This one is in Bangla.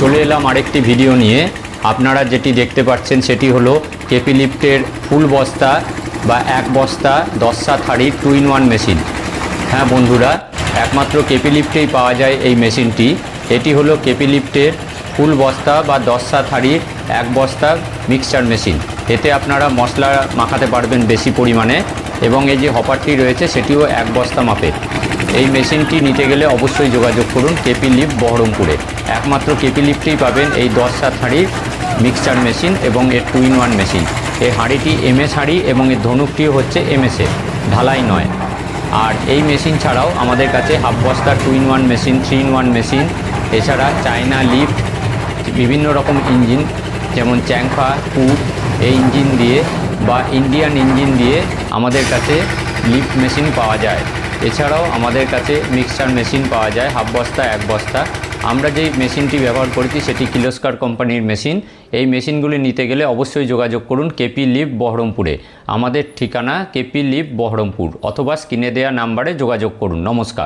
চলে এলাম আরেকটি ভিডিও নিয়ে। আপনারা যেটি দেখতে পাচ্ছেন সেটি হলো কেপি লিফটের ফুল বস্তা বা এক বস্তা দশসা থাড়ির টু ইন ওয়ান মেশিন। হ্যাঁ বন্ধুরা, একমাত্র কেপি লিফটেই পাওয়া যায় এই মেশিনটি। এটি হলো কেপি লিফটের ফুল বস্তা বা দশসা থাড়ির এক বস্তা মিক্সচার মেশিন। এতে আপনারা মশলা মাখাতে পারবেন বেশি পরিমাণে। এবং এই যে হপারটি রয়েছে, সেটিও এক বস্তা মাপের এই মেশিনটি নিতে গেলে অবশ্যই যোগাযোগ করুন কেপি লিফট বহরমপুরে। একমাত্র কেপি লিফটেই পাবেন এই দশ সাত হাঁড়ির মিক্সচার মেশিন এবং এর টু ইন ওয়ান মেশিন এই হাঁড়িটি এমএস হাঁড়ি এবং এর ধনুকটিও হচ্ছে এমএসএ ঢালাই নয়। আর এই মেশিন ছাড়াও আমাদের কাছে হাফ বস্তা two in one machine three in one machine এছাড়া চায়না লিফট বিভিন্ন রকম ইঞ্জিন যেমন চ্যাংফা কুপ এই ইঞ্জিন দিয়ে বা ইন্ডিয়ান ইঞ্জিন দিয়ে আমাদের কাছে লিফট মেশিন পাওয়া যায়। এছাড়াও আমাদের কাছে মিক্সচার মেশিন পাওয়া যায় হাফ বস্তা, এক বস্তা। আমরা যেই মেশিনটি ব্যবহার করেছি সেটি কিলোস্কার কোম্পানির মেশিন এই মেশিনগুলি নিতে গেলে অবশ্যই যোগাযোগ করুন কেপি লিফট বহরমপুরে। আমাদের ঠিকানা কেপি লিফট বহরমপুর অথবা স্ক্রিনে দেওয়া নাম্বারে যোগাযোগ করুন। নমস্কার।